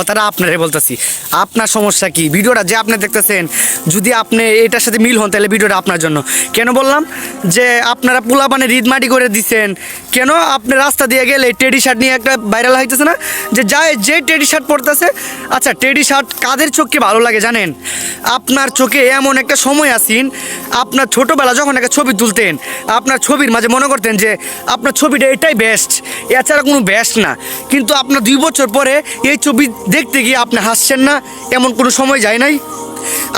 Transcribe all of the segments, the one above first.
কথাটা আপনারে বলতেছি। আপনার সমস্যা কি? ভিডিওটা যে আপনি দেখতেছেন, যদি আপনি এটার সাথে মিল হন, তাহলে ভিডিওটা আপনার জন্য। কেন বললাম? যে আপনারা পোলা পোলাপানে রিদমাটি করে দিচ্ছেন কেন আপনি রাস্তা দিয়ে গেলে টেডি শার্ট নিয়ে একটা ভাইরাল হইতেছে না? যে যায়, যে টেডি শার্ট পরতেছে আচ্ছা টেডি শার্ট কাদের চোখকে ভালো লাগে জানেন? আপনার চোখে এমন একটা সময় আসিন, আপনার ছোটোবেলা যখন একটা ছবি তুলতেন, আপনার ছবির মাঝে মনে করতেন যে আপনার ছবিটা এটাই বেস্ট এছাড়া কোনো বেস্ট না। কিন্তু আপনার দুই বছর পরে এই ছবি দেখতে গিয়ে আপনি হাসছেন না? এমন কোনো সময় যায় নাই?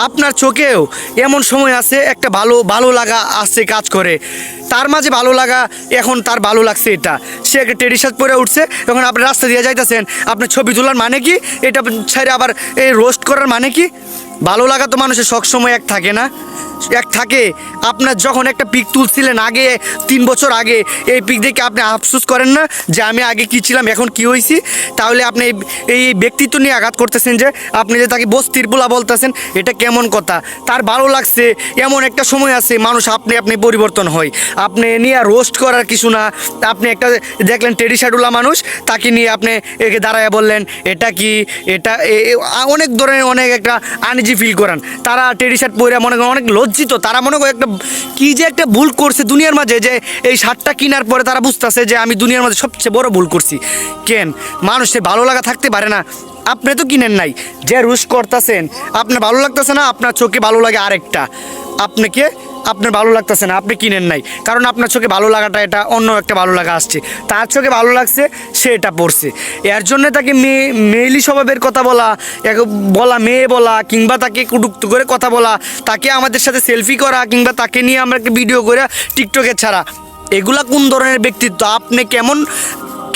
আপনার চোখেও এমন সময় আছে, একটা ভালো ভালো লাগা আসছে কাজ করে। তার মাঝে ভালো লাগা, এখন তার ভালো লাগছে এটা। সে একটা টেডি শার্ট পরে উঠছে, এখন আপনি রাস্তা দিয়ে যাইতেছেন। আপনার ছবি তোলার মানে কি? এটা ছেড়ে আবার এই রোস্ট করার মানে কি? ভালো লাগা তো মানুষের সবসময় এক থাকে না? এক থাকে। আপনার যখন একটা পিক তুলছিলেন আগে, তিন বছর আগে, এই পিক দেখে আপনি আফসোস করেন না যে আমি আগে কী ছিলাম, এখন কি হয়েছি তাহলে আপনি এই- ব্যক্তিত্ব নিয়ে আঘাত করতেছেন যে আপনি যে তাকে বস্তির পোলা বলতেছেন, এটা কেমন কথা? তার ভালো লাগছে, এমন একটা সময় আছে মানুষ আপনি আপনি পরিবর্তন হয়। আপনি নিয়ে রোস্ট করার কিছু না। আপনি একটা দেখলেন টেডি শার্টুলা মানুষ, তাকে নিয়ে আপনি একে দাঁড়ায় বললেন, এটা কি? এটা অনেক ধরনের, অনেক একটা আনইজি ফিল করান। তারা টেডি শার্ট পরে মনে করেন অনেক লজ্জিত। তারা মনে করে একটা কী যে একটা ভুল করছে দুনিয়ার মাঝে যে এই শার্টটা কেনার পরে তারা বুঝতেছে যে আমি দুনিয়ার মাঝে সবচেয়ে বড় ভুল করছি। কেন? মানুষের ভালো লাগা থাকতে পারে না। আপনি তো কিনেন নাই। যে রুশ করতেছেন, আপনার ভালো লাগতেছে না, আপনার চোখে ভালো লাগে আরেকটা। আপনাকে আপনার ভালো লাগতেছে না, আপনি কিনেন নাই। কারণ আপনার চোখে ভালো লাগাটা, এটা অন্য একটা ভালো লাগা আসছে। তার চোখে ভালো লাগছে, সে এটা পড়ছে। এর জন্য তাকে মেয়ে মেয়েলি স্বভাবের কথা বলা বলা, মেয়ে বলা, কিংবা তাকে কুটুক্ত করে কথা বলা, তাকে আমাদের সাথে সেলফি করা, কিংবা তাকে নিয়ে আমরা একটা ভিডিও করে টিকটকে ছাড়া। এগুলা কোন ধরনের ব্যক্তিত্ব? আপনি কেমন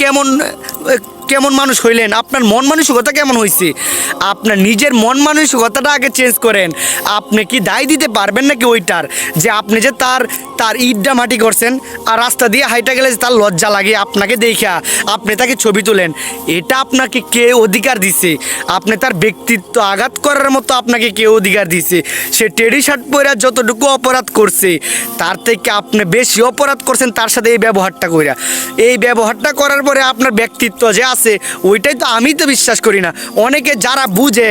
কেমন কেমন মানুষ হইলেন? আপনার মন মানসিকতা কেমন হয়েছে আপনার নিজের মন মানসিকতাটা আগে চেঞ্জ করেন। আপনি কি দায় দিতে পারবেন নাকি ওইটার? যে আপনি যে তার তার ইটটা মাটি করছেন আর রাস্তা দিয়ে হাইটা গেলে তার লজ্জা লাগে আপনাকে দেখা। আপনি তাকে ছবি তোলেন। এটা আপনাকে কে অধিকার দিছে। আপনি তার ব্যক্তিত্ব আঘাত করার মতো আপনাকে কে অধিকার দিছে। সে টেডি শার্ট পরে যতটুকু অপরাধ করছে, তার থেকে আপনি বেশি অপরাধ করছেন তার সাথে এই ব্যবহারটা কইরা। এই ব্যবহারটা করার পরে আপনার ব্যক্তিত্ব যে আছে, ওইটাই তো আমি তো বিশ্বাস করি না। অনেকে যারা বুঝে,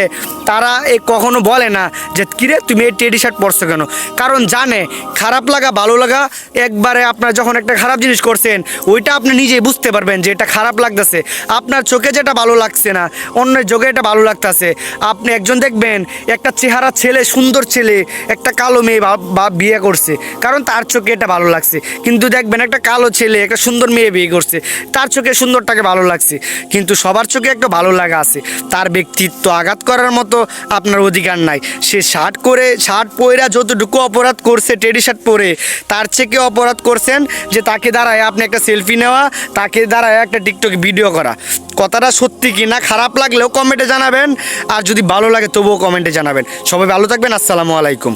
তারা এ কখনো বলে না যে, কিরে, তুমি এই টেডি শার্ট পরছো কেন? কারণ জানে, খারাপ লাগা, ভালো লাগা, একবারে আপনার যখন একটা খারাপ জিনিস করছেন, ওইটা আপনি নিজেই বুঝতে পারবেন যে এটা খারাপ লাগতেছে। আপনার চোখে যেটা ভালো লাগছে না, অন্যের চোখে এটা ভালো লাগতেছে। আপনি একজন দেখবেন, একটা চেহারা ছেলে, সুন্দর ছেলে, একটা কালো মেয়ে বা- বিয়ে করছে, কারণ তার চোখে এটা ভালো লাগছে। কিন্তু দেখবেন একটা কালো ছেলে, একটা সুন্দর মেয়ে বিয়ে করছে, তার চোখে সুন্দরটাকে ভালো লাগছে। কিন্তু সবার চোখে একটা ভালো লাগা আছে। তার ব্যক্তিত্ব আঘাত করার মতো আপনার অধিকার নাই। সে শার্ট করে, শার্ট পরে যতটুকু অপরাধ করছে, টেডি শার্ট পরে তার থেকে অপরাধ করছেন যে তাকে দাঁড়ায় আপনি একটা সেলফি নেওয়া, তাকে দাঁড়ায় একটা টিকটক ভিডিও করা। কথাটা সত্যি কি না, খারাপ লাগলেও কমেন্টে জানাবেন, আর যদি ভালো লাগে তবুও কমেন্টে জানাবেন। সবাই ভালো থাকবেন, আসসালামু আলাইকুম।